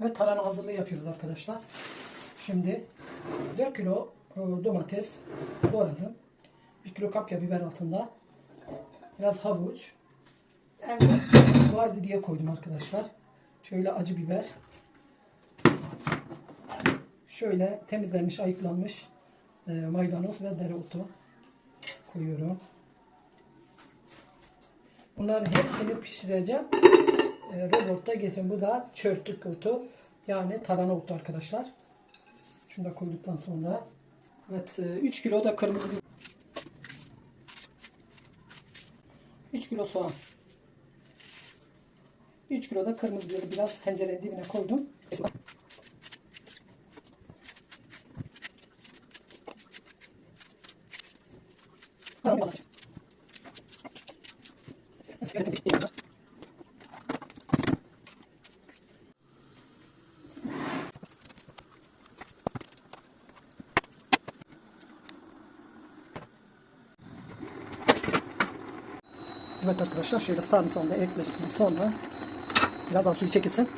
ve tarhana hazırlığı yapıyoruz arkadaşlar. Şimdi 4 kilo e, domates doğradım. 1 kilo kapya biber altında. Biraz havuç. Evde vardı diye koydum arkadaşlar. Şöyle acı biber. Şöyle temizlenmiş, ayıklanmış e, maydanoz ve dereotu koyuyorum. Bunların hepsini pişireceğim. E, robotta geçin. Bu da çörtlük otu. Yani tarhana otu arkadaşlar. Şunu da koyduktan sonra. Evet 3 kilo da kırmızı biber. 3 kilo soğan. 3 kilo da kırmızı biberi biraz tencerenin dibine koydum. Evet arkadaşlar şöyle sarımsağı da ekledikten sonra biraz daha suyu çekilsin.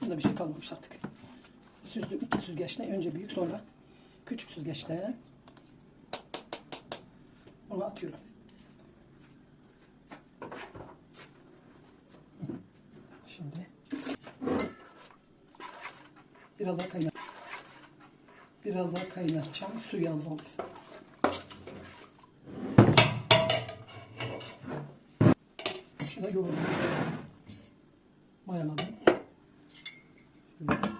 Bunda bir şey kalmamış artık. Süzdüm süzgeçle önce büyük sonra küçük süzgeçle onu atıyorum. Şimdi biraz daha kaynat. Biraz daha kaynatacağım. Suyu azaltsın. Şuna yoğurdum. Mayaladım. Şöyle.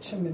Şimdi